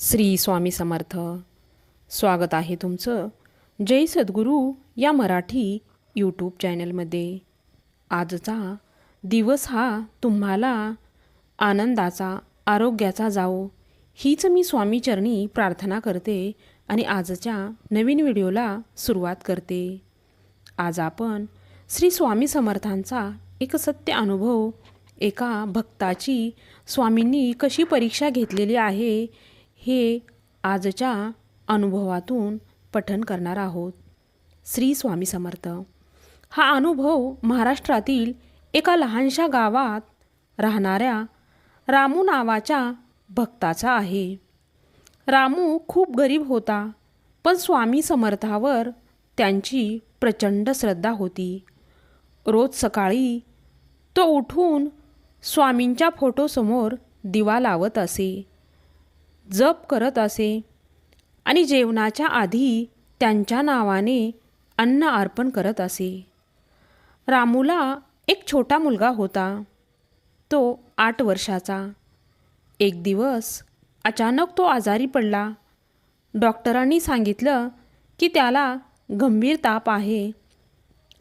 श्री स्वामी समर्थ. स्वागत आहे तुमचं जय सद्गुरू या मराठी यूट्यूब चॅनलमध्ये. आजचा दिवस हा तुम्हाला आनंदाचा आरोग्याचा जावो हीच मी स्वामीचरणी प्रार्थना करते आणि आजच्या नवीन व्हिडिओला सुरुवात करते. आज आपण श्री स्वामी समर्थांचा एक सत्य अनुभव एका भक्ताची स्वामींनी कशी परीक्षा घेतलेली आहे हे आजच्या अनुभवातून पठन करणार आहोत. श्री स्वामी समर्थ. हा अनुभव महाराष्ट्रातील एका लहानशा गावात राहणाऱ्या रामू नावाच्या भक्ताचा आहे. रामू खूप गरीब होता पण स्वामी समर्थावर त्यांची प्रचंड श्रद्धा होती. रोज सकाळी तो उठून स्वामींच्या फोटोसमोर दिवा लावत असे. जप करत असे. आणि जेवणाच्या आधी त्यांच्या नावाने अन्न अर्पण करत असे. रामूला एक छोटा मुलगा होता. तो आठ वर्षाचा. एक दिवस अचानक तो आजारी पडला. डॉक्टरांनी सांगितलं की त्याला गंभीर ताप आहे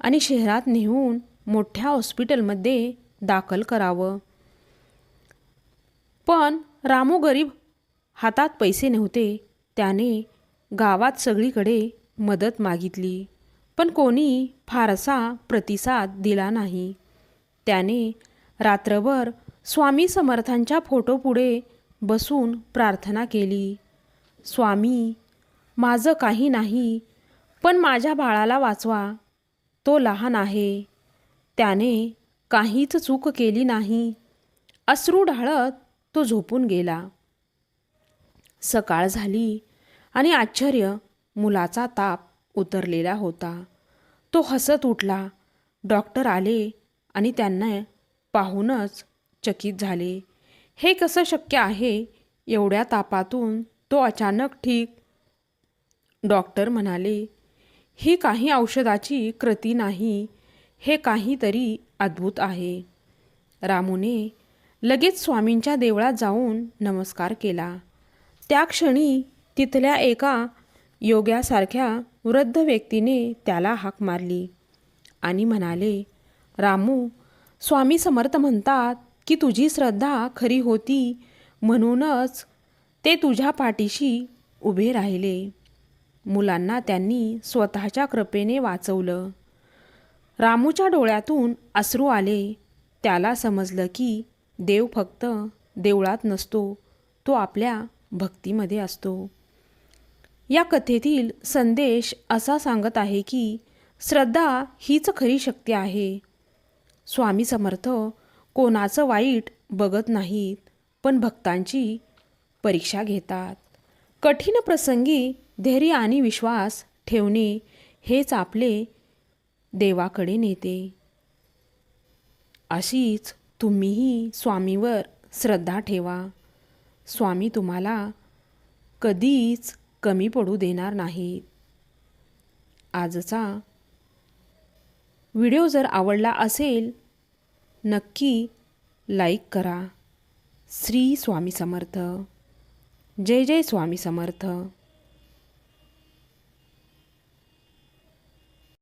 आणि शहरात नेऊन मोठ्या हॉस्पिटलमध्ये दाखल करावं. पण रामू गरीब हातात पैसे नव्हते त्याने गावात सगळीकडे मदत मागितली. पण कोणी फारसा प्रतिसाद दिला नाही. त्याने रात्रभर स्वामी समर्थांच्या फोटोपुढे बसून प्रार्थना केली. स्वामी माझं काही नाही पण माझ्या बाळाला वाचवा. तो लहान आहे. त्याने काहीच चूक केली नाही. अश्रू ढाळत तो झोपून गेला. सकाळ झाली आणि आश्चर्य मुलाचा ताप उतरलेला होता. तो हसत उठला. डॉक्टर आले आणि त्यांना पाहूनच चकित झाले. हे कसं शक्य आहे? एवढ्या तापातून तो अचानक ठीक. डॉक्टर म्हणाले ही काही औषधाची कृती नाही. हे काहीतरी अद्भुत आहे. रामूने लगेच स्वामींच्या देवळात जाऊन नमस्कार केला. त्या क्षणी तिथल्या एका योग्यासारख्या वृद्ध व्यक्तीने त्याला हाक मारली आणि म्हणाले रामू स्वामी समर्थ म्हणतात की तुझी श्रद्धा खरी होती म्हणूनच ते तुझ्या पाठीशी उभे राहिले. मुलांना त्यांनी स्वतःच्या कृपेने वाचवलं. रामूच्या डोळ्यातून अश्रू आले. त्याला समजलं की देव फक्त देवळात नसतो तो आपल्या भक्तीमध्ये असतो. या कथेतील संदेश असा सांगत आहे की श्रद्धा हीच खरी शक्ती आहे. स्वामी समर्थ कोणाचं वाईट बघत नाहीत पण भक्तांची परीक्षा घेतात. कठीण प्रसंगी धैर्य आणि विश्वास ठेवणे हेच आपले देवाकडे नेते. अशीच तुम्हीही स्वामीवर श्रद्धा ठेवा. स्वामी तुम्हाला कधीच कमी पडू देणार नाहीत आजचा व्हिडिओ जर आवडला असेल नक्की लाईक करा. श्री स्वामी समर्थ. जय जय स्वामी समर्थ.